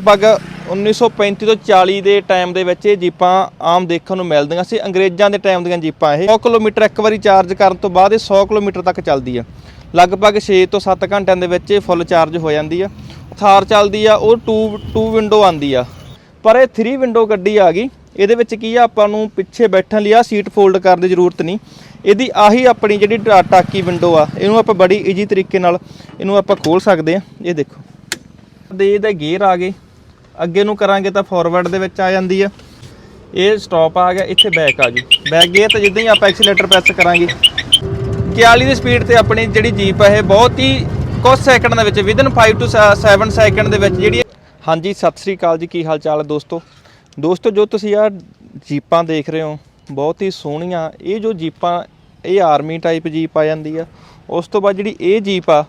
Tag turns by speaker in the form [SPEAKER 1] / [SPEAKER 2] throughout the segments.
[SPEAKER 1] ਲਗਭਗ 1935 ਤੋਂ 40 ਦੇ ਟਾਈਮ ਦੇ ਵਿੱਚ ਇਹ ਜੀਪਾਂ ਆਮ ਦੇਖਣ ਨੂੰ ਮਿਲਦੀਆਂ ਸੀ। ਅੰਗਰੇਜ਼ਾਂ ਦੇ ਟਾਈਮ ਦੀਆਂ ਜੀਪਾਂ ਇਹ। 100 ਕਿਲੋਮੀਟਰ ਇੱਕ ਵਾਰੀ ਚਾਰਜ ਕਰਨ ਤੋਂ ਬਾਅਦ ਇਹ 100 ਕਿਲੋਮੀਟਰ ਤੱਕ ਚੱਲਦੀ ਆ। ਲਗਭਗ 6 ਤੋਂ 7 ਘੰਟਿਆਂ ਦੇ ਵਿੱਚ ਇਹ ਫੁੱਲ ਚਾਰਜ ਹੋ ਜਾਂਦੀ ਆ। ਥਾਰ ਚੱਲਦੀ ਆ, ਉਹ 2 2 ਵਿੰਡੋ ਆਂਦੀ ਆ। ਪਰ ਇਹ 3 ਵਿੰਡੋ ਗੱਡੀ ਆ ਗਈ। ਇਹਦੇ ਵਿੱਚ ਕੀ ਆ, ਆਪਾਂ ਨੂੰ ਪਿੱਛੇ ਬੈਠਣ ਲਈ ਆ ਸੀਟ ਫੋਲਡ ਕਰਨ ਦੀ ਜ਼ਰੂਰਤ ਨਹੀਂ। ਇਹਦੀ ਆਹੀ ਆਪਣੀ ਜਿਹੜੀ ਟਾ- ਟਾਕੀ ਵਿੰਡੋ ਆ, ਇਹਨੂੰ ਆਪਾਂ ਬੜੀ ਈਜੀ ਤਰੀਕੇ ਨਾਲ ਇਹਨੂੰ ਆਪਾਂ ਖੋਲ ਸਕਦੇ ਆ। ਇਹ ਦੇਖੋ। ਦੇ ਇਹਦੇ ਗੇਅਰ ਆ ਗਏ। ਅੱਗੇ ਨੂੰ ਕਰਾਂਗੇ ਤਾਂ ਫਾਰਵਰਡ ਦੇ ਵਿੱਚ ਆ ਜਾਂਦੀ ਆ। ਇਹ ਸਟਾਪ ਆ ਗਿਆ, ਇੱਥੇ ਬੈਕ ਆ ਜੂ ਬੈਕ ਗਏ ਤਾਂ ਜਿੱਦਾਂ ਹੀ ਆਪਾਂ ਐਕਸੀਲੇਟਰ ਪ੍ਰੈਸ ਕਰਾਂਗੇ। 41 ਦੀ ਸਪੀਡ ਤੇ ਆਪਣੀ ਜਿਹੜੀ ਜੀਪ ਹੈ ਇਹ ਬਹੁਤ ਹੀ ਕੁਝ ਸੈਕਿੰਡ ਦੇ ਵਿੱਚ ਵਿਦਨ 5 ਟੂ 7 ਸੈਕਿੰਡ ਦੇ ਵਿੱਚ ਜਿਹੜੀ ਹਾਂਜੀ, ਸਤਿ ਸ੍ਰੀ ਅਕਾਲ ਜੀ, ਕੀ ਹਾਲ ਚਾਲ ਹੈ ਦੋਸਤੋ? ਦੋਸਤੋ, ਜੋ ਤੁਸੀਂ ਆ ਜੀਪਾਂ ਦੇਖ ਰਹੇ ਹੋ, ਬਹੁਤ ਹੀ ਸੋਹਣੀਆਂ। ਇਹ ਜੋ ਜੀਪਾਂ ਇਹ ਆਰਮੀ ਟਾਈਪ ਜੀਪ ਆ ਜਾਂਦੀ ਆ। ਉਸ ਤੋਂ ਬਾਅਦ ਜਿਹੜੀ ਇਹ ਜੀਪ ਆ,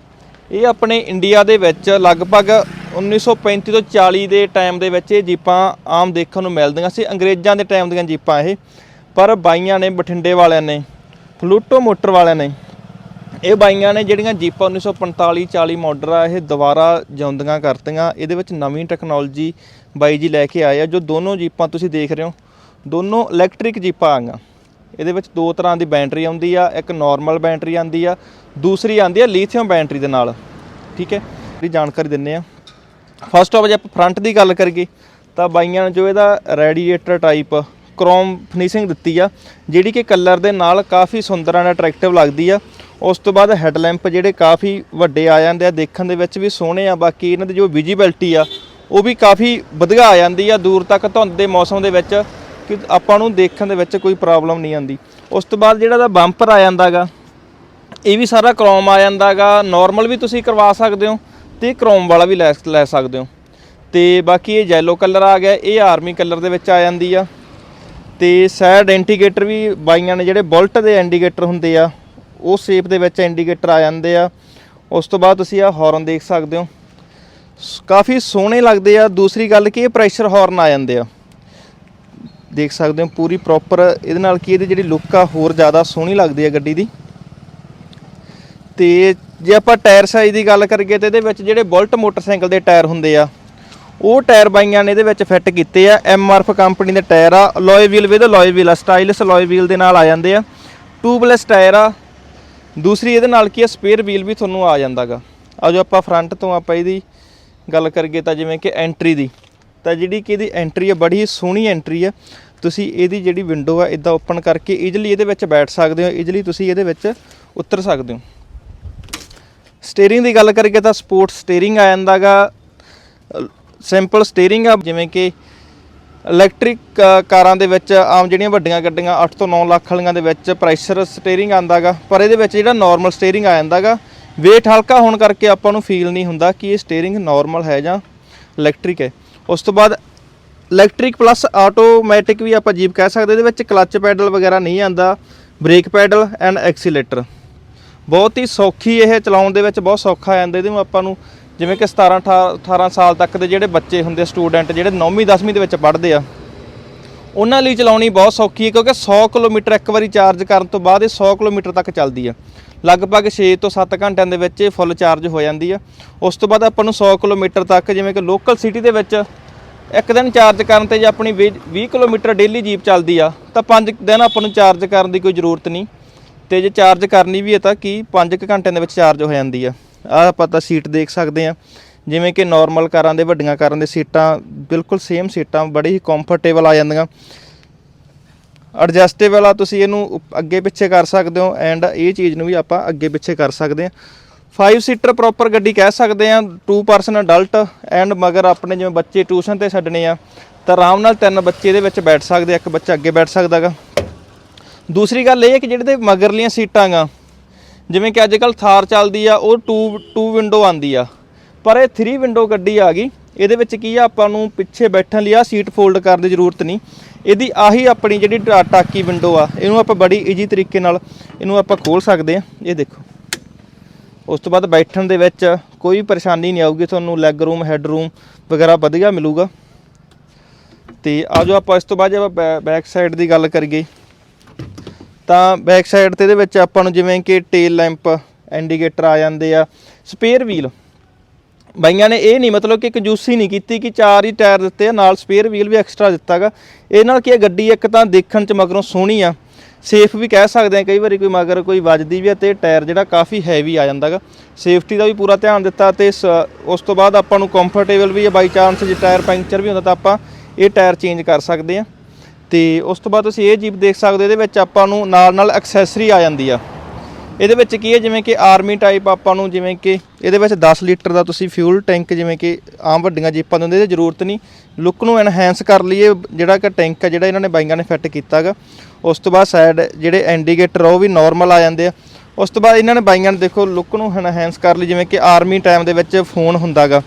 [SPEAKER 1] ਇਹ ਆਪਣੇ ਇੰਡੀਆ ਦੇ ਵਿੱਚ ਲਗਭਗ 1935 ਤੋਂ 40 ਦੇ ਟਾਈਮ ਦੇ ਵਿੱਚ ਇਹ ਜੀਪਾਂ ਆਮ ਦੇਖਣ ਨੂੰ ਮਿਲਦੀਆਂ ਸੀ। ਅੰਗਰੇਜ਼ਾਂ ਦੇ ਟਾਈਮ ਦੀਆਂ ਜੀਪਾਂ ਇਹ। ਪਰ ਬਾਈਆਂ ਨੇ, ਬਠਿੰਡੇ ਵਾਲਿਆਂ ਨੇ ਫਲੂਟੋ ਮੋਟਰ ਵਾਲਿਆਂ ਨੇ, ਇਹ ਬਾਈਆਂ ਨੇ ਜਿਹੜੀਆਂ ਜੀਪਾਂ 1945 40 ਮਾਡਲ ਆ, ਇਹ ਦੁਬਾਰਾ ਜਿਉਂਦੀਆਂ ਕਰਤੀਆਂ। ਇਹਦੇ ਵਿੱਚ ਨਵੀਂ ਟੈਕਨੋਲੋਜੀ ਬਾਈ ਜੀ ਲੈ ਕੇ ਆਏ ਆ, ਜੋ ਦੋਨੋਂ ਜੀਪਾਂ ਤੁਸੀਂ ਦੇਖ ਰਹੇ ਹੋ। ਦੋਨੋਂ ਇਲੈਕਟ੍ਰਿਕ ਜੀਪਾਂ ਆਈਆਂ ਇਹਦੇ ਵਿੱਚ ਦੋ ਤਰ੍ਹਾਂ ਦੀ ਬੈਟਰੀ ਆਉਂਦੀ ਆ, ਇੱਕ ਨਾਰਮਲ ਬੈਟਰੀ ਆਉਂਦੀ ਆ, ਦੂਸਰੀ ਆਉਂਦੀ ਆ ਲੀਥੀਅਮ ਬੈਟਰੀ ਦੇ ਨਾਲ। ਠੀਕ ਹੈ? ਇਹ ਜਾਣਕਾਰੀ ਦਿੰਨੇ ਆ। ਫਸਟ ਆਫ ਜੇ ਆਪਾਂ ਫਰੰਟ ਦੀ ਗੱਲ ਕਰੀਏ, ਤਾਂ ਬਾਈਆਂ ਨੇ ਜੋ ਇਹਦਾ ਰੈਡੀਏਟਰ ਟਾਈਪ ਕ੍ਰੋਮ ਫਿਨਿਸ਼ਿੰਗ ਦਿੱਤੀ ਆ, ਜਿਹੜੀ ਕਿ ਕਲਰ ਦੇ ਨਾਲ ਕਾਫੀ ਸੁੰਦਰ ਐਂਡ ਅਟਰੈਕਟਿਵ ਲੱਗਦੀ ਆ। ਉਸ ਤੋਂ ਬਾਅਦ ਹੈਡਲੈਂਪ ਜਿਹੜੇ ਕਾਫੀ ਵੱਡੇ ਆ ਜਾਂਦੇ ਆ, ਦੇਖਣ ਦੇ ਵਿੱਚ ਵੀ ਸੋਹਣੇ ਆ, ਬਾਕੀ ਇਹਨਾਂ ਦੀ ਜੋ ਵਿਜ਼ੀਬਿਲਟੀ ਆ, ਉਹ ਵੀ ਕਾਫੀ ਵਧੀਆ ਆ ਜਾਂਦੀ ਆ, ਦੂਰ ਤੱਕ ਧੁੰਦ ਦੇ ਮੌਸਮ ਦੇ ਵਿੱਚ, ਕਿ ਆਪਾਂ ਨੂੰ ਦੇਖਣ ਦੇ ਵਿੱਚ ਕੋਈ ਪ੍ਰੋਬਲਮ ਨਹੀਂ ਆਉਂਦੀ। ਉਸ ਤੋਂ ਬਾਅਦ ਜਿਹੜਾ ਦਾ ਬੰਪਰ ਆ ਜਾਂਦਾਗਾ, ਇਹ ਵੀ ਸਾਰਾ ਕ੍ਰੋਮ ਆ ਜਾਂਦਾਗਾ ਨਾਰਮਲ ਵੀ ਤੁਸੀਂ ਕਰਵਾ ਸਕਦੇ ਹੋ ਤੇ ਕ੍ਰੋਮ ਵਾਲਾ ਵੀ ਲੈ ਲੈ ਸਕਦੇ ਹੋ। ਤੇ ਬਾਕੀ ਇਹ ਯੈਲੋ ਕਲਰ ਆ ਗਿਆ, ਇਹ ਆਰਮੀ ਕਲਰ ਦੇ ਵਿੱਚ ਆ ਜਾਂਦੀ ਆ। ਤੇ ਸਾਈਡ ਇੰਡੀਕੇਟਰ ਵੀ ਬਾਈਆਂ ਨੇ ਜਿਹੜੇ ਬੁਲਟ ਦੇ ਇੰਡੀਕੇਟਰ ਹੁੰਦੇ ਆ, ਉਹ ਸ਼ੇਪ ਦੇ ਵਿੱਚ ਇੰਡੀਕੇਟਰ ਆ ਜਾਂਦੇ ਆ। ਉਸ ਤੋਂ ਬਾਅਦ ਤੁਸੀਂ ਆ ਹਾਰਨ ਦੇਖ ਸਕਦੇ ਹੋ। ਸ- ਕਾਫੀ ਸੋਹਣੇ ਲੱਗਦੇ ਆ। ਦੂਸਰੀ ਗੱਲ ਕਿ ਇਹ ਪ੍ਰੈਸ਼ਰ ਹਾਰਨ ਆ ਜਾਂਦੇ ਆ। ਦੇਖ ਸਕਦੇ ਹੋ ਪੂਰੀ ਪ੍ਰੋਪਰ ਇਹਦੇ ਨਾਲ ਕੀ ਇਹਦੀ ਜਿਹੜੀ ਲੁੱਕ ਆ ਹੋਰ ਜ਼ਿਆਦਾ ਸੋਹਣੀ ਲੱਗਦੀ ਹੈ ਗੱਡੀ ਦੀ। ਤੇ ਜੇ ਆਪਾਂ ਟਾਇਰ ਸਾਈਜ਼ ਦੀ ਗੱਲ ਕਰੀਏ ਤੇ ਇਹਦੇ ਵਿੱਚ ਜਿਹੜੇ ਬੁਲਟ ਮੋਟਰਸਾਈਕਲ ਦੇ ਟਾਇਰ ਹੁੰਦੇ ਆ, ਉਹ ਟਾਇਰ ਬਾਈਆਂ ਨੇ ਇਹਦੇ ਵਿੱਚ ਫਿੱਟ ਕੀਤੇ ਆ। ਐਮਆਰਐਫ ਕੰਪਨੀ ਦੇ ਟਾਇਰ ਆ alloy wheel with alloy wheel ਆ ਸਟਾਈਲਸ ਅਲੋਏ ਵੀਲ ਦੇ ਨਾਲ ਆ ਜਾਂਦੇ ਆ। ਟੂਬਲੈਸ ਟਾਇਰ ਆ। ਦੂਸਰੀ ਇਹਦੇ ਨਾਲ ਕੀ ਆ ਸਪੇਅਰ ਵੀਲ ਵੀ ਤੁਹਾਨੂੰ ਆ ਜਾਂਦਾਗਾ। ਆ ਜੋ ਆਪਾਂ ਫਰੰਟ ਤੋਂ ਆਪਾਂ ਇਹਦੀ ਗੱਲ ਕਰੀਏ ਤਾਂ ਜਿਵੇਂ ਕਿ ਐਂਟਰੀ ਦੀ, ਤਾਂ ਜਿਹੜੀ ਕਿ ਇਹਦੀ ਐਂਟਰੀ ਆ, ਬੜੀ ਸੋਹਣੀ ਐਂਟਰੀ ਆ। ਤੁਸੀਂ ਇਹਦੀ ਜਿਹੜੀ ਵਿੰਡੋ ਆ, ਇਦਾਂ ਓਪਨ ਕਰਕੇ ਈਜ਼ਲੀ ਇਹਦੇ ਵਿੱਚ ਬੈਠ ਸਕਦੇ ਹੋ ਈਜ਼ਲੀ ਤੁਸੀਂ ਇਹਦੇ ਵਿੱਚ ਉਤਰ ਸਕਦੇ ਹੋ। ਸਟੀਅਰਿੰਗ ਦੀ ਗੱਲ ਕਰੀਏ ਤਾਂ ਸਪੋਰਟ ਸਟੀਅਰਿੰਗ ਆ ਜਾਂਦਾਗਾ। ਸਿੰਪਲ ਸਟੀਅਰਿੰਗ ਆ, ਜਿਵੇਂ ਕਿ ਇਲੈਕਟ੍ਰਿਕ ਕਾਰਾਂ ਦੇ ਵਿੱਚ ਆਮ ਜਿਹੜੀਆਂ ਵੱਡੀਆਂ ਗੱਡੀਆਂ 8 ਤੋਂ 9 ਲੱਖ ਵਾਲੀਆਂ ਦੇ ਵਿੱਚ ਪ੍ਰੈਸ਼ਰ ਸਟੀਅਰਿੰਗ ਆਂਦਾਗਾ। ਪਰ ਇਹਦੇ ਵਿੱਚ ਜਿਹੜਾ ਨਾਰਮਲ ਸਟੀਅਰਿੰਗ ਆ ਜਾਂਦਾਗਾ, weight ਹਲਕਾ ਹੋਣ ਕਰਕੇ ਆਪਾਂ ਨੂੰ ਫੀਲ ਨਹੀਂ ਹੁੰਦਾ ਕਿ ਇਹ ਸਟੀਅਰਿੰਗ ਨਾਰਮਲ ਹੈ ਜਾਂ ਇਲੈਕਟ੍ਰਿਕ ਹੈ। ਉਸ ਤੋਂ ਬਾਅਦ ਇਲੈਕਟ੍ਰਿਕ ਪਲੱਸ ਆਟੋਮੈਟਿਕ ਵੀ ਆਪਾਂ ਜੀਪ ਕਹਿ ਸਕਦੇ ਇਹਦੇ ਵਿੱਚ ਕਲੱਚ ਪੈਡਲ ਵਗੈਰਾ ਨਹੀਂ ਆਂਦਾ ਬ੍ਰੇਕ ਪੈਡਲ ਐਂਡ ਐਕਸੀਲੇਟਰ ਬਹੁਤ ਹੀ ਸੌਖੀ ਇਹ ਚਲਾਉਣ ਦੇ ਵਿੱਚ ਬਹੁਤ ਸੌਖਾ ਆ ਜਾਂਦਾ ਇਹਦੇ ਨੂੰ ਆਪਾਂ ਨੂੰ ਜਿਵੇਂ ਕਿ 17 18 18 ਸਾਲ ਤੱਕ ਦੇ ਜਿਹੜੇ ਬੱਚੇ ਹੁੰਦੇ ਸਟੂਡੈਂਟ ਜਿਹੜੇ 9ਵੀਂ 10ਵੀਂ ਦੇ ਵਿੱਚ ਪੜ੍ਹਦੇ ਆ, ਉਹਨਾਂ ਲਈ ਚਲਾਉਣੀ ਬਹੁਤ ਸੌਖੀ ਹੈ ਕਿਉਂਕਿ 100 ਕਿਲੋਮੀਟਰ ਇੱਕ ਵਾਰੀ ਚਾਰਜ ਕਰਨ ਤੋਂ ਬਾਅਦ ਇਹ 100 ਕਿਲੋਮੀਟਰ ਤੱਕ ਚੱਲਦੀ ਆ। ਲਗਭਗ 6 ਤੋਂ 7 ਘੰਟਿਆਂ ਦੇ ਵਿੱਚ ਇਹ ਫੁੱਲ ਚਾਰਜ ਹੋ ਜਾਂਦੀ ਆ। ਉਸ ਤੋਂ ਬਾਅਦ ਆਪਾਂ ਨੂੰ 100 ਕਿਲੋਮੀਟਰ ਤੱਕ ਜਿਵੇਂ ਕਿ ਲੋਕਲ ਸਿਟੀ ਦੇ ਵਿੱਚ ਇੱਕ ਦਿਨ ਚਾਰਜ ਕਰਨ ਤੇ ਜੇ ਆਪਣੀ 20 ਕਿਲੋਮੀਟਰ ਡੇਲੀ ਜੀਪ ਚੱਲਦੀ ਆ, ਤਾਂ 5 ਦਿਨ ਆਪਾਂ ਨੂੰ ਚਾਰਜ ਕਰਨ ਦੀ ਕੋਈ ਜ਼ਰੂਰਤ ਨਹੀਂ। ਤੇ ਜੇ ਚਾਰਜ ਕਰਨੀ ਵੀ ਹੈ ਤਾਂ ਕੀ 5 ਘੰਟਿਆਂ ਦੇ ਵਿੱਚ ਚਾਰਜ ਹੋ ਜਾਂਦੀ ਆ? ਆਹ ਆਪਾਂ ਤਾਂ ਸੀਟ ਦੇਖ ਸਕਦੇ ਆ ਜਿਵੇਂ ਕਿ ਨਾਰਮਲ ਕਾਰਾਂ ਦੇ, ਵੱਡੀਆਂ ਕਾਰਾਂ ਦੇ ਸੀਟਾਂ, ਬਿਲਕੁਲ ਸੇਮ ਸੀਟਾਂ, ਬੜੀ ਹੀ ਕੰਫਰਟੇਬਲ ਆ ਜਾਂਦੀਆਂ। ਐਡਜਸਟੇਬਲ ਆ, ਤੁਸੀਂ ਇਹਨੂੰ ਅੱਗੇ ਪਿੱਛੇ ਕਰ ਸਕਦੇ ਹੋ ਐਂਡ ਇਹ ਚੀਜ਼ ਨੂੰ ਵੀ ਆਪਾਂ ਅੱਗੇ ਪਿੱਛੇ ਕਰ ਸਕਦੇ ਹਾਂ। 5 ਸੀਟਰ ਪ੍ਰੋਪਰ ਗੱਡੀ ਕਹਿ ਸਕਦੇ ਆ 2 ਪਰਸਨ ਅਡਲਟ ਐਂਡ ਮਗਰ ਆਪਣੇ ਜਿਵੇਂ ਬੱਚੇ ਟਿਊਸ਼ਨ ਤੇ ਛੱਡਣੇ ਆ, ਤਾਂ ਆਰਾਮ ਨਾਲ ਤਿੰਨ ਬੱਚੇ ਇਹਦੇ ਵਿੱਚ ਬੈਠ ਸਕਦੇ ਆ, ਇੱਕ ਬੱਚਾ ਅੱਗੇ ਬੈਠ ਸਕਦਾਗਾ ਦੂਸਰੀ ਗੱਲ ਇਹ ਹੈ ਕਿ ਜਿਹੜੇ ਦੇ ਮਗਰਲੀਆਂ ਸੀਟਾਂ ਗਾ ਜਿਵੇਂ ਕਿ ਅੱਜ ਕੱਲ ਥਾਰ ਚੱਲਦੀ ਆ, ਉਹ 2 2 ਵਿੰਡੋ ਆਂਦੀ ਆ। ਪਰ ਇਹ 3 ਵਿੰਡੋ ਗੱਡੀ ਆ ਗਈ। ਇਹਦੇ ਵਿੱਚ ਕੀ ਆ, ਆਪਾਂ ਨੂੰ ਪਿੱਛੇ ਬੈਠਣ ਲਈ ਆ ਸੀਟ ਫੋਲਡ ਕਰਨ ਦੀ ਜ਼ਰੂਰਤ ਨਹੀਂ। ਇਹਦੀ ਆਹੀ ਆਪਣੀ ਜਿਹੜੀ ਟਾ- ਟਾਕੀ ਵਿੰਡੋ ਆ, ਇਹਨੂੰ ਆਪਾਂ ਬੜੀ ਈਜੀ ਤਰੀਕੇ ਨਾਲ ਇਹਨੂੰ ਆਪਾਂ ਖੋਲ ਸਕਦੇ ਆ। ਇਹ ਦੇਖੋ। ਉਸ ਤੋਂ ਬਾਅਦ ਬੈਠਣ ਦੇ ਵਿੱਚ ਕੋਈ ਪਰੇਸ਼ਾਨੀ ਨਹੀਂ ਆਊਗੀ ਤੁਹਾਨੂੰ ਲੈਗ ਰੂਮ ਹੈੱਡ ਰੂਮ ਵਗੈਰਾ ਵਧੀਆ ਮਿਲੂਗਾ। ਤੇ ਆਜੋ ਆਪਾਂ ਇਸ ਤੋਂ ਬਾਅਦ ਜੇ ਆਪਾਂ ਬੈਕ ਸਾਈਡ ਦੀ ਗੱਲ ਕਰੀਏ। ਤਾਂ ਬੈਕ ਸਾਈਡ ਤੇ ਇਹਦੇ ਵਿੱਚ ਆਪਾਂ ਨੂੰ ਜਿਵੇਂ ਕਿ ਟੇਲ ਲੈਂਪ ਇੰਡੀਕੇਟਰ ਆ ਜਾਂਦੇ ਆ ਸਪੇਅਰ ਵੀਲ ਬਾਈਆਂ ਨੇ ਇਹ ਨਹੀਂ, ਮਤਲਬ ਕਿ ਇੱਕ ਕੰਜੂਸੀ ਨਹੀਂ ਕੀਤੀ ਕਿ ਚਾਰ ਹੀ ਟਾਇਰ ਦਿੱਤੇ ਆ, ਨਾਲ ਸਪੇਅਰ ਵੀਲ ਵੀ ਐਕਸਟਰਾ ਦਿੱਤਾਗਾ ਇਹ ਨਾਲ ਕੀ ਹੈ ਗੱਡੀ ਇੱਕ ਤਾਂ ਦੇਖਣ ਚ ਮਗਰੋਂ ਸੋਹਣੀ ਆ। ਸੇਫ ਵੀ ਕਹਿ ਸਕਦੇ ਆ ਕਈ ਵਾਰੀ ਕੋਈ ਮਗਰ ਕੋਈ ਵੱਜਦੀ ਵੀ ਆ ਤੇ ਟਾਇਰ ਜਿਹੜਾ ਕਾਫੀ ਹੈਵੀ ਆ ਜਾਂਦਾਗਾ ਸੇਫਟੀ ਦਾ ਵੀ ਪੂਰਾ ਧਿਆਨ ਦਿੱਤਾ ਤੇ ਸ- ਉਸ ਤੋਂ ਬਾਅਦ ਆਪਾਂ ਨੂੰ ਕੰਫਰਟੇਬਲ ਵੀ ਆ ਬਾਈ ਚਾਂਸ ਜੇ ਟਾਇਰ ਪੈਂਚਰ ਵੀ ਹੁੰਦਾ ਤਾਂ ਆਪਾਂ ਇਹ ਟਾਇਰ ਚੇਂਜ ਕਰ ਸਕਦੇ ਆ। ਤੇ ਉਸ ਤੋਂ ਬਾਅਦ ਤੁਸੀਂ ਇਹ ਜੀਪ ਦੇਖ ਸਕਦੇ ਹੋ, ਇਹਦੇ ਵਿੱਚ ਆਪਾਂ ਨੂੰ ਨਾਲ ਨਾਲ ਐਕਸੈਸਰੀ ਆ ਜਾਂਦੀ ਆ। ਇਹਦੇ ਵਿੱਚ ਕੀ ਹੈ, ਜਿਵੇਂ ਕਿ ਆਰਮੀ ਟਾਈਪ ਆਪਾਂ ਨੂੰ ਜਿਵੇਂ ਕਿ ਇਹਦੇ ਵਿੱਚ 10 ਲੀਟਰ ਦਾ ਤੁਸੀਂ ਫਿਊਲ ਟੈਂਕ ਜਿਵੇਂ ਕਿ ਆਮ ਵੱਡੀਆਂ ਜੀਪਾਂ ਦੇ ਹੁੰਦੇ, ਇਹਦੀ ਜ਼ਰੂਰਤ ਨਹੀਂ। ਲੁੱਕ ਨੂੰ ਐਨਹਾਂਸ ਕਰ ਲਈਏ, ਜਿਹੜਾ ਕਿ ਟੈਂਕ ਹੈ ਜਿਹੜਾ ਇਹਨਾਂ ਨੇ ਬਾਈਆਂ ਨੇ ਫਿੱਟ ਕੀਤਾਗਾ ਉਸ ਤੋਂ ਬਾਅਦ ਸਾਈਡ ਜਿਹੜੇ ਇੰਡੀਕੇਟਰ ਉਹ ਵੀ ਨਾਰਮਲ ਆ ਜਾਂਦੇ ਆ। ਉਸ ਤੋਂ ਬਾਅਦ ਇਹਨਾਂ ਨੇ ਬਾਈਆਂ ਨੇ ਦੇਖੋ ਲੁੱਕ ਨੂੰ ਐਨਹਾਂਸ ਕਰ ਲਈ, ਜਿਵੇਂ ਕਿ ਆਰਮੀ ਟਾਈਮ ਦੇ ਵਿੱਚ ਫੋਨ ਹੁੰਦਾਗਾ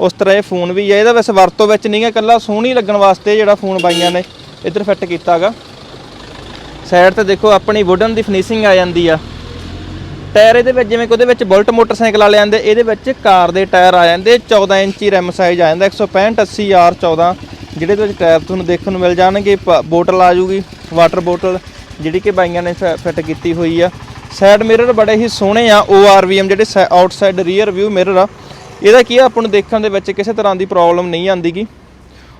[SPEAKER 1] ਉਸ ਤਰ੍ਹਾਂ ਇਹ ਫੋਨ ਵੀ ਹੈ ਇਹਦਾ ਵੈਸੇ ਵਰਤੋਂ ਵਿੱਚ ਨਹੀਂ ਹੈ, ਇਕੱਲਾ ਸੋਹਣੀ ਲੱਗਣ ਵਾਸਤੇ ਜਿਹੜਾ ਫੋਨ ਬਾਈਆਂ ਨੇ ਇੱਧਰ ਫਿੱਟ ਕੀਤਾਗਾ। ਸਾਈਡ ਤੇ ਦੇਖੋ, ਆਪਣੀ ਵੁਡਨ ਦੀ ਫਿਨਿਸ਼ਿੰਗ ਆ ਜਾਂਦੀ ਆ। ਟਾਇਰ ਇਹਦੇ ਵਿੱਚ, ਜਿਵੇਂ ਕਿ ਉਹਦੇ ਵਿੱਚ ਬੁਲਟ ਮੋਟਰਸਾਈਕਲ ਵਾਲੇ ਆਂਦੇ ਇਹਦੇ ਵਿੱਚ ਕਾਰ ਦੇ ਟਾਇਰ ਆ ਜਾਂਦੇ 14 ਇੰਚੀ ਰਿਮ ਸਾਈਜ਼ ਆ ਜਾਂਦਾ 165 80 ਆਰ 14 ਜਿਹੜੇ ਦੇ ਵਿੱਚ ਟਾਇਰ ਤੁਹਾਨੂੰ ਦੇਖਣ ਨੂੰ ਮਿਲ ਜਾਣਗੇ। ਪ- ਬੋਟਲ ਆ ਜੂਗੀ ਵਾਟਰ ਬੋਟਲ ਜਿਹੜੀ ਕਿ ਬਾਈਆਂ ਨੇ ਫਿੱਟ ਕੀਤੀ ਹੋਈ ਆ। ਸਾਈਡ ਮਿਰਰ ਬੜੇ ਹੀ ਸੋਹਣੇ ਆ ORVM ਜਿਹੜੇ ਆਊਟਸਾਈਡ ਰੀਅਰ ਵਿਊ ਮਿਰਰ ਆ। ਇਹਦਾ ਕੀ ਆ, ਆਪਾਂ ਨੂੰ ਦੇਖਣ ਦੇ ਵਿੱਚ ਕਿਸੇ ਤਰ੍ਹਾਂ ਦੀ ਪ੍ਰੋਬਲਮ ਨਹੀਂ ਆਂਦੀਗੀ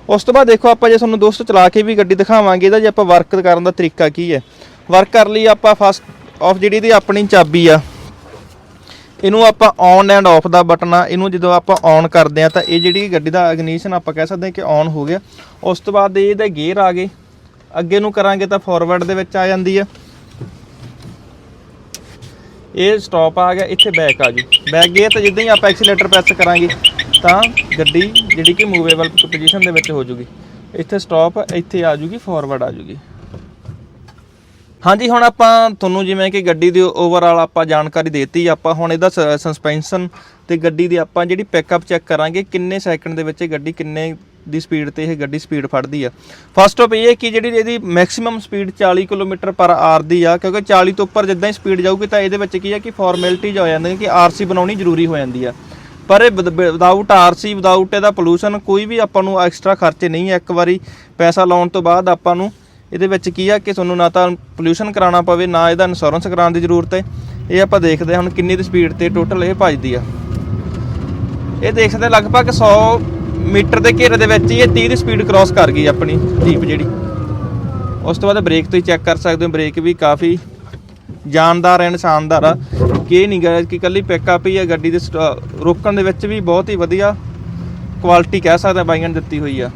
[SPEAKER 1] ਉਸ ਤੋਂ ਬਾਅਦ ਦੇਖੋ ਆਪਾਂ ਜੇ ਤੁਹਾਨੂੰ ਦੋਸਤੋ ਚਲਾ ਕੇ ਵੀ ਗੱਡੀ ਦਿਖਾਵਾਂਗੇ, ਇਹਦਾ ਜੇ ਆਪਾਂ ਵਰਕ ਕਰਨ ਦਾ ਤਰੀਕਾ ਕੀ ਹੈ? ਵਰਕ ਕਰ ਲਈ ਆਪਾਂ ਫਸਟ ਆਫ ਜਿਹੜੀ ਦੀ ਆਪਣੀ ਚਾਬੀ ਆ, ਇਹਨੂੰ ਆਪਾਂ ਔਨ ਐਂਡ ਆਫ ਦਾ ਬਟਨ ਆ, ਇਹਨੂੰ ਜਦੋਂ ਆਪਾਂ ਔਨ ਕਰਦੇ ਆ ਤਾਂ ਇਹ ਜਿਹੜੀ ਗੱਡੀ ਦਾ ਇਗਨੀਸ਼ਨ ਆਪਾਂ ਕਹਿ ਸਕਦੇ ਹਾਂ ਕਿ ਔਨ ਹੋ ਗਿਆ। ਉਸ ਤੋਂ ਬਾਅਦ ਇਹਦੇ ਗੇਅਰ ਆ ਗਏ। ਅੱਗੇ ਨੂੰ ਕਰਾਂਗੇ ਤਾਂ ਫਾਰਵਰਡ ਦੇ ਵਿੱਚ ਆ ਜਾਂਦੀ ਆ। ਇਹ ਸਟਾਪ ਆ ਗਿਆ, ਇੱਥੇ ਬੈਕ ਆ ਜੂ। ਬੈਕ ਗੇਅਰ ਤਾਂ ਜਿੱਦਾਂ ਹੀ ਆਪਾਂ ਐਕਸੀਲੇਟਰ ਪ੍ਰੈਸ ਕਰਾਂਗੇ ਤਾਂ ਗੱਡੀ ਜਿਹੜੀ ਕਿ ਮੂਵੇਬਲ ਪੋਜੀਸ਼ਨ ਦੇ ਵਿੱਚ ਹੋ ਜੂਗੀ। ਇੱਥੇ ਸਟਾਪ ਇੱਥੇ ਆ ਜੂਗੀ ਫਾਰਵਰਡ ਆ ਜੂਗੀ। ਹਾਂਜੀ, ਹੁਣ ਆਪਾਂ ਤੁਹਾਨੂੰ ਜਿਵੇਂ ਕਿ ਗੱਡੀ ਦੀ ਓਵਰਆਲ ਆਪਾਂ ਜਾਣਕਾਰੀ ਦੇਤੀ, ਆਪਾਂ ਹੁਣ ਇਹਦਾ ਸਸਪੈਂਸ਼ਨ ਤੇ ਗੱਡੀ ਦੀ ਆਪਾਂ ਜਿਹੜੀ ਪਿਕਅਪ ਚੈੱਕ ਕਰਾਂਗੇ, ਕਿੰਨੇ ਸੈਕਿੰਡ ਦੇ ਵਿੱਚ ਇਹ ਗੱਡੀ ਕਿੰਨੇ ਦੀ ਸਪੀਡ ਤੇ ਇਹ ਗੱਡੀ ਸਪੀਡ ਫੜਦੀ ਆ। ਫਸਟ ਆਫ ਇਹ ਹੈ ਕਿ ਜਿਹੜੀ ਇਹਦੀ maximum speed 40 kilometre per hour ਦੀ ਆ, ਕਿਉਂਕਿ 40 ਤੋਂ ਉੱਪਰ ਜਿੱਦਾਂ ਹੀ ਸਪੀਡ ਜਾਊਗੀ ਤਾਂ ਇਹਦੇ ਵਿੱਚ ਕੀ ਹੈ ਕਿ ਫਾਰਮੈਲਿਟੀਜ਼ ਹੋ ਜਾਂਦੀਆਂ ਕਿ ਆਰਸੀ ਬਣਾਉਣੀ ਜ਼ਰੂਰੀ ਹੋ ਜਾਂਦੀ ਆ। ਪਰ ਇਹ ਵਿਦਆਊਟ ਆਰਸੀ ਵਿਦਆਊਟ ਇਹਦਾ ਪੋਲੂਸ਼ਨ ਕੋਈ ਵੀ ਆਪਾਂ ਨੂੰ ਐਕਸਟਰਾ ਖਰਚੇ ਨਹੀਂ ਹੈ। ਇੱਕ ਵਾਰੀ ਪੈਸਾ ਲਾਉਣ ਤੋਂ ਬਾਅਦ ਆਪਾਂ ਨੂੰ ਇਹਦੇ ਵਿੱਚ ਕੀ ਆ ਕਿ ਤੁਹਾਨੂੰ ਨਾ ਤਾਂ ਪੋਲੂਸ਼ਨ ਕਰਾਉਣਾ ਪਵੇ, ਨਾ ਇਹਦਾ ਇੰਸ਼ੋਰੈਂਸ ਕਰਾਉਣ ਦੀ ਜ਼ਰੂਰਤ ਹੈ। ਇਹ ਆਪਾਂ ਦੇਖਦੇ ਹਾਂ ਹੁਣ ਕਿੰਨੀ ਦੀ ਸਪੀਡ ਤੇ ਟੋਟਲ ਇਹ ਭੱਜਦੀ ਆ। ਇਹ ਦੇਖਦੇ ਲਗਭਗ 100 ਮੀਟਰ ਦੇ ਘੇਰੇ ਦੇ ਵਿੱਚ ਹੀ ਇਹ 30 ਦੀ ਸਪੀਡ ਕ੍ਰਾਸ ਕਰ ਗਈ ਆਪਣੀ ਜੀਪ ਜਿਹੜੀ। ਉਸ ਤੋਂ ਬਾਅਦ ਬ੍ਰੇਕ ਤੁਸੀਂ ਚੈੱਕ ਕਰ ਸਕਦੇ ਹੋ ਬ੍ਰੇਕ ਵੀ ਕਾਫੀ ਜਾਨਦਾਰ ਐਂਡ ਸ਼ਾਨਦਾਰ ਆ। ਕਿ ਇਹ ਨਹੀਂ ਗਾ ਕਿ ਕੱਲੀ ਪਿਕਅਪ ਹੀ ਆ ਗੱਡੀ ਦੇ ਸਟ- ਰੋਕਣ ਦੇ ਵਿੱਚ ਵੀ ਬਹੁਤ ਹੀ ਵਧੀਆ ਕੁਆਲਿਟੀ ਕਹਿ ਸਕਦੇ ਬਾਈਆਂ ਨੇ ਦਿੱਤੀ ਹੋਈ ਆ।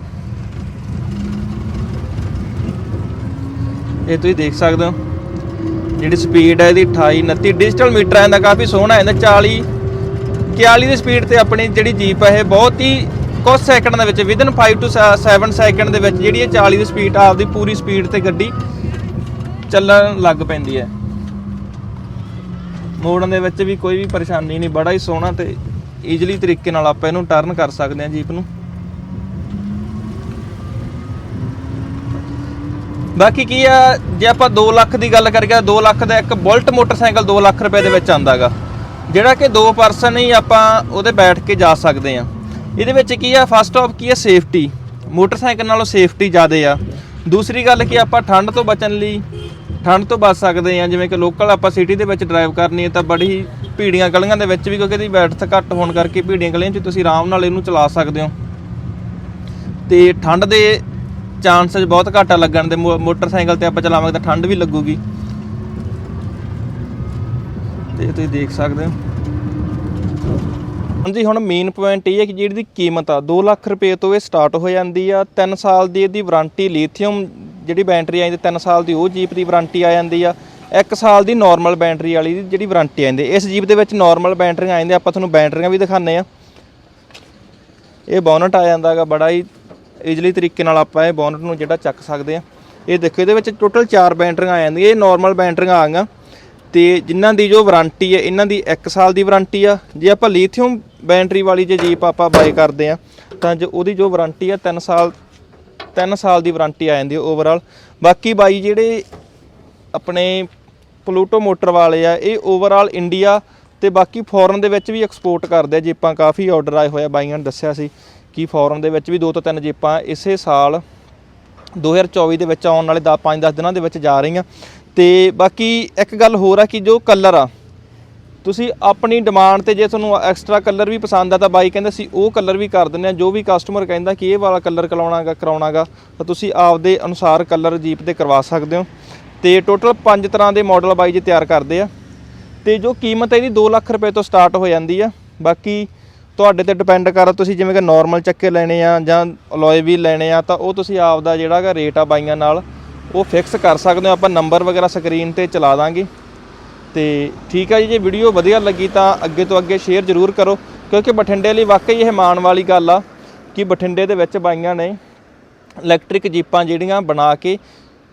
[SPEAKER 1] ਇਹ ਤੁਸੀਂ ਦੇਖ ਸਕਦੇ ਹੋ, ਜਿਹੜੀ ਸਪੀਡ ਹੈ ਇਹਦੀ 28 29 ਡਿਜੀਟਲ ਮੀਟਰ ਆਂਦਾ ਕਾਫੀ ਸੋਹਣਾ ਆਂਦਾ 40 41 ਦੀ ਸਪੀਡ ਤੇ ਆਪਣੀ ਜਿਹੜੀ ਜੀਪ ਹੈ, ਇਹ ਬਹੁਤ ਹੀ ਕੁਝ ਸੈਕਿੰਡ ਦੇ ਵਿੱਚ ਵਿਦਨ 5 ਟੂ 7 ਸੈਕਿੰਡ ਦੇ ਵਿੱਚ ਜਿਹੜੀ ਇਹ 40 ਦੀ ਸਪੀਡ ਆਪਦੀ ਪੂਰੀ ਸਪੀਡ ਤੇ ਗੱਡੀ ਚੱਲਣ ਲੱਗ ਪੈਂਦੀ ਹੈ। ਮੋੜਨ ਦੇ ਵਿੱਚ ਵੀ ਕੋਈ ਵੀ ਪਰੇਸ਼ਾਨੀ ਨਹੀਂ, ਬੜਾ ਹੀ ਸੋਹਣਾ ਤੇ ਈਜ਼ੀਲੀ ਤਰੀਕੇ ਨਾਲ ਆਪਾਂ ਇਹਨੂੰ ਟਰਨ ਕਰ ਸਕਦੇ ਹਾਂ ਜੀਪ ਨੂੰ। ਬਾਕੀ ਕੀ ਆ, ਜੇ ਆਪਾਂ 2 ਲੱਖ ਦੀ ਗੱਲ ਕਰੀਏ 2 ਲੱਖ ਦਾ ਇੱਕ ਬੁਲਟ ਮੋਟਰਸਾਈਕਲ 2 ਲੱਖ ਰੁਪਏ ਦੇ ਵਿੱਚ ਆਂਦਾਗਾ ਜਿਹੜਾ ਕਿ ਦੋ ਪਰਸਨ ਹੀ ਆਪਾਂ ਉਹਦੇ ਬੈਠ ਕੇ ਜਾ ਸਕਦੇ ਆ ਇਹਦੇ ਵਿੱਚ ਕੀ ਆ ਫਸਟ ਆਫ ਕੀ ਆ ਸੇਫਟੀ ਮੋਟਰਸਾਈਕਲ ਨਾਲੋਂ ਸੇਫਟੀ ਜ਼ਿਆਦੇ ਆ। ਦੂਸਰੀ ਗੱਲ ਕੀ ਆਪਾਂ ਠੰਡ ਤੋਂ ਬਚਣ ਲਈ ਠੰਡ ਤੋਂ ਬਚ ਸਕਦੇ ਆ ਜਿਵੇਂ ਕਿ ਲੋਕਲ ਆਪਾਂ ਸਿਟੀ ਦੇ ਵਿੱਚ ਡਰਾਈਵ ਕਰਨੀ ਹੈ ਤਾਂ ਬੜੀ ਹੀ ਭੀੜੀਆਂ ਗਲੀਆਂ ਦੇ ਵਿੱਚ ਵੀ ਕਿਉਂਕਿ ਇਹਦੀ ਬੈਠਤ ਘੱਟ ਹੋਣ ਕਰਕੇ ਭੀੜੀਆਂ ਗਲੀਆਂ 'ਚ ਤੁਸੀਂ ਆਰਾਮ ਨਾਲ ਇਹਨੂੰ ਚਲਾ ਸਕਦੇ ਹੋ। ਤੇ ਠੰਡ ਦੇ ਚਾਂਸਸ ਬਹੁਤ ਘੱਟ ਆ ਲੱਗਣ ਦੇ, ਮੋ- ਮੋਟਰਸਾਈਕਲ ਤੇ ਆਪਾਂ ਚਲਾਵਾਂਗੇ ਤਾਂ ਠੰਡ ਵੀ ਲੱਗੂਗੀ। ਤੇ ਤੁਸੀਂ ਦੇਖ ਸਕਦੇ ਹੋ। ਹਾਂਜੀ, ਹੁਣ ਮੇਨ ਪੁਆਇੰਟ ਇਹ ਹੈ ਕਿ ਜਿਹੜੀ ਦੀ ਕੀਮਤ ਆ 2 ਲੱਖ ਰੁਪਏ ਤੋਂ ਇਹ ਸਟਾਰਟ ਹੋ ਜਾਂਦੀ ਆ 3 ਸਾਲ ਦੀ ਇਹਦੀ ਵਾਰੰਟੀ ਲੀਥੀਅਮ ਜਿਹੜੀ ਬੈਟਰੀ ਆ ਜਾਂਦੀ 3 ਸਾਲ ਦੀ ਉਹ ਜੀਪ ਦੀ ਵਾਰੰਟੀ ਆ ਜਾਂਦੀ ਆ। 1 ਸਾਲ ਦੀ ਨਾਰਮਲ ਬੈਟਰੀ ਵਾਲੀ ਦੀ ਜਿਹੜੀ ਵਾਰੰਟੀ ਆ ਜਾਂਦੀ ਇਸ ਜੀਪ ਦੇ ਵਿੱਚ ਨਾਰਮਲ ਬੈਟਰੀਆਂ ਆ ਜਾਂਦੀਆਂ, ਆਪਾਂ ਤੁਹਾਨੂੰ ਬੈਟਰੀਆਂ ਵੀ ਦਿਖਾਉਂਦੇ ਆ। ਇਹ ਬੋਨਟ ਆ ਜਾਂਦਾ ਜਾਂਦਾਗਾ ਬੜਾ ਹੀ ਈਜ਼ੀਲੀ ਤਰੀਕੇ ਨਾਲ ਆਪਾਂ ਇਹ ਬੋਨਟ ਨੂੰ ਜਿਹੜਾ ਚੱਕ ਸਕਦੇ ਆ। ਇਹ ਦੇਖੋ, ਇਹਦੇ ਵਿੱਚ ਟੋਟਲ 4 ਬੈਟਰੀਆਂ ਆ ਜਾਂਦੀਆਂ, ਇਹ ਨਾਰਮਲ ਬੈਟਰੀਆਂ ਆ ਗਈਆਂ ਤੇ ਜਿਨ੍ਹਾਂ ਦੀ ਜੋ ਵਾਰੰਟੀ ਹੈ ਇਹਨਾਂ ਦੀ 1 ਸਾਲ ਦੀ ਵਾਰੰਟੀ ਆ। ਜੇ ਆਪਾਂ ਲੀਥੀਅਮ ਬੈਟਰੀ ਵਾਲੀ ਜੇ ਜੀਪ ਆਪਾਂ ਬਾਈ ਕਰਦੇ ਆ, ਤਾਂ ਜੋ ਉਹਦੀ ਜੋ ਵਾਰੰਟੀ ਆ 3 ਸਾਲ 3 ਸਾਲ ਦੀ ਵਾਰੰਟੀ ਆ ਜਾਂਦੀ ਹੈ ਓਵਰਆਲ ਬਾਕੀ ਬਾਈ ਜਿਹੜੇ ਆਪਣੇ ਪਲੂਟੋ ਮੋਟਰ ਵਾਲੇ ਆ, ਇਹ ਓਵਰਆਲ ਇੰਡੀਆ ਤੇ ਬਾਕੀ ਫੋਰਨ ਦੇ ਵਿੱਚ ਵੀ ਐਕਸਪੋਰਟ ਕਰਦੇ ਆ ਜੇਪਾਂ ਕਾਫੀ ਆਰਡਰ ਆਏ ਹੋਏ ਆ, ਬਾਈਆਂ ਨੇ ਦੱਸਿਆ ਸੀ ਕਿ ਫੋਰਨ ਦੇ ਵਿੱਚ ਵੀ ਦੋ ਤੋਂ ਤਿੰਨ ਜੇਪਾਂ ਇਸੇ ਸਾਲ 2024 ਦੇ ਵਿੱਚ ਆਉਣ ਵਾਲੇ 10 5-10 ਦਿਨਾਂ ਦੇ ਵਿੱਚ ਜਾ ਰਹੀਆਂ। ਤੇ ਬਾਕੀ ਇੱਕ ਗੱਲ ਹੋਰ ਆ ਕਿ ਜੋ ਕਲਰ ਆ ਤੁਸੀਂ ਆਪਣੀ ਡਿਮਾਂਡ ਤੇ ਜੇ ਤੁਹਾਨੂੰ ਐਕਸਟਰਾ ਕਲਰ ਵੀ ਪਸੰਦ ਆ ਤਾਂ ਬਾਈ ਕਹਿੰਦਾ ਸੀ ਉਹ ਕਲਰ ਵੀ ਕਰ ਦਿੰਦੇ ਆ ਜੋ ਵੀ ਕਸਟਮਰ ਕਹਿੰਦਾ ਕਿ ਇਹ ਵਾਲਾ ਕਲਰ ਕਰਾਉਣਾਗਾ ਕਰਾਉਣਾਗਾ, ਤਾਂ ਤੁਸੀਂ ਆਪਦੇ ਅਨੁਸਾਰ ਕਲਰ ਜੀਪ 'ਤੇ ਕਰਵਾ ਸਕਦੇ ਹੋ। ਤੇ ਟੋਟਲ 5 ਤਰ੍ਹਾਂ ਦੇ ਮਾਡਲ ਬਾਈ ਜੀ ਤਿਆਰ ਕਰਦੇ ਆ। ਤੇ ਜੋ ਕੀਮਤ ਹੈ ਇਹਦੀ 2 ਲੱਖ ਰੁਪਏ ਤੋਂ ਸਟਾਰਟ ਹੋ ਜਾਂਦੀ ਆ। ਬਾਕੀ ਤੁਹਾਡੇ ਤੇ ਡਿਪੈਂਡ ਕਰ ਤੁਸੀਂ ਜਿਵੇਂ ਕਿ ਨਾਰਮਲ ਚੱਕੇ ਲੈਣੇ ਆ ਜਾਂ ਅਲੋਏ ਵੀ ਲੈਣੇ ਆ, ਤਾਂ ਉਹ ਤੁਸੀਂ ਆਪਦਾ ਜਿਹੜਾ ਹੈਗਾ ਰੇਟ ਆ ਬਾਈਆਂ ਨਾਲ, ਉਹ ਫਿਕਸ ਕਰ ਸਕਦੇ ਹੋ। ਆਪਾਂ ਨੰਬਰ ਵਗੈਰਾ ਸਕਰੀਨ ਤੇ ਚਲਾ ਦਾਂਗੇ। ਤੇ ਠੀਕ ਆ ਜੀ, ਜੇ ਵੀਡੀਓ ਵਧੀਆ ਲੱਗੀ ਤਾਂ ਅੱਗੇ ਤੋਂ ਅੱਗੇ ਸ਼ੇਅਰ ਜ਼ਰੂਰ ਕਰੋ, ਕਿਉਂਕਿ ਬਠਿੰਡੇ ਲਈ ਵਾਕਈ ਇਹ ਮਾਣ ਵਾਲੀ ਗੱਲ ਆ ਕਿ ਬਠਿੰਡੇ ਦੇ ਵਿੱਚ ਬਾਈਆਂ ਨੇ ਇਲੈਕਟ੍ਰਿਕ ਜੀਪਾਂ ਜਿਹੜੀਆਂ ਬਣਾ ਕੇ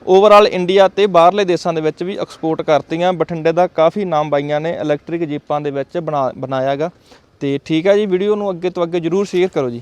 [SPEAKER 1] ਓਵਰਆਲ ਇੰਡੀਆ ਤੇ ਬਾਹਰਲੇ ਦੇਸ਼ਾਂ ਦੇ ਵਿੱਚ ਵੀ ਐਕਸਪੋਰਟ ਕਰਤੀਆਂ। ਬਠਿੰਡੇ ਦਾ ਕਾਫੀ ਨਾਮ ਬਾਈਆਂ ਨੇ ਇਲੈਕਟ੍ਰਿਕ ਜੀਪਾਂ ਦੇ ਵਿੱਚ ਬਣਾ, ਬਣਾਇਆਗਾ। ਤੇ ਠੀਕ ਆ ਜੀ ਵੀਡੀਓ ਨੂੰ ਅੱਗੇ ਤੋਂ ਅੱਗੇ ਜਰੂਰ ਸ਼ੇਅਰ ਕਰੋ ਜੀ।